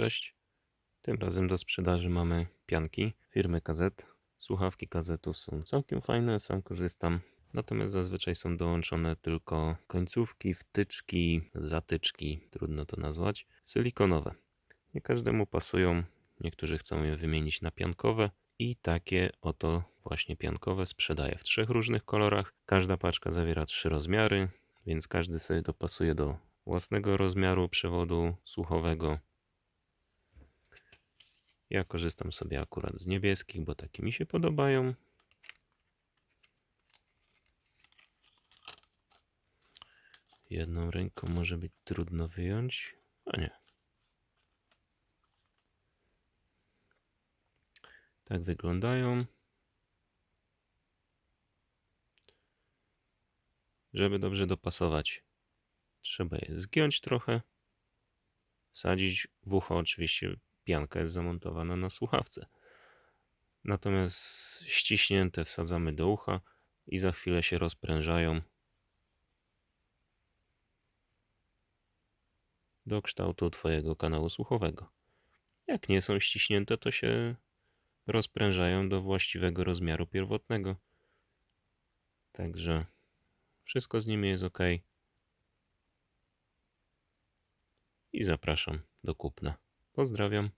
Cześć. Tym razem do sprzedaży mamy pianki firmy KZ. Słuchawki KZ są całkiem fajne, sam korzystam. Natomiast zazwyczaj są dołączone tylko końcówki, wtyczki, zatyczki, trudno to nazwać, silikonowe. Nie każdemu pasują, niektórzy chcą je wymienić na piankowe i takie oto właśnie piankowe sprzedaję w trzech różnych kolorach. Każda paczka zawiera trzy rozmiary, więc każdy sobie dopasuje do własnego rozmiaru przewodu słuchowego. Ja korzystam sobie akurat z niebieskich, bo takie mi się podobają. Jedną ręką może być trudno wyjąć, a nie. Tak wyglądają. Żeby dobrze dopasować, trzeba je zgiąć trochę, wsadzić w ucho. Oczywiście pianka jest zamontowana na słuchawce. Natomiast ściśnięte wsadzamy do ucha i za chwilę się rozprężają do kształtu Twojego kanału słuchowego. Jak nie są ściśnięte, to się rozprężają do właściwego rozmiaru pierwotnego. Także wszystko z nimi jest ok. I zapraszam do kupna. Pozdrawiam.